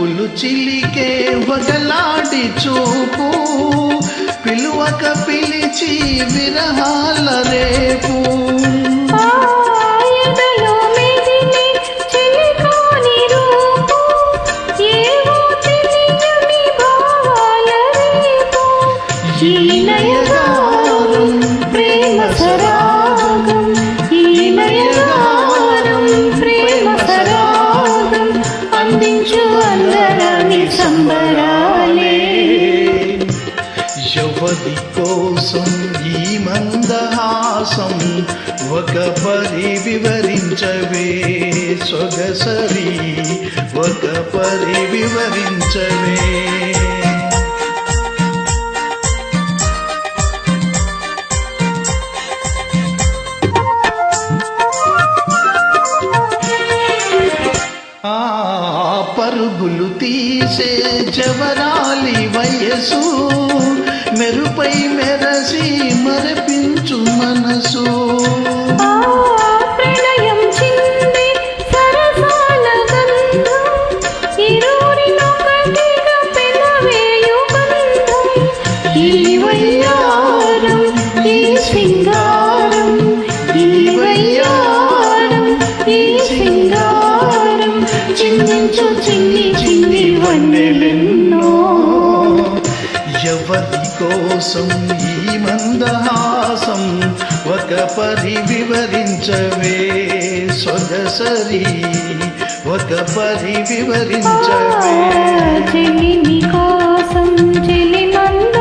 వల్లపులు చిలికే వగలాడి చూపు. పిలువక పిలిచి విరహాల రేపు. ఈ ఎదలో అందించు సంబరాలే. ఎవరి కోసం ఈ మందహాసం ఒక పరి వివరించవే సొగసరి ఒక పరి వివరించవే. పరుగులు తీసే జవరాలి వయసు మెరుపై మెరసి మరపించు మనసు. ఈ వయ్యారం ఈ సింగారం చిందించు చిన్ని చిన్ని వన్నెలెన్నో ఎవరి కోసం ఈ మందహాసం ఒక పరి వివరించవే సొగసరి ఒక పరి వివరించవే. చెలిమి కోసం చెలి మంద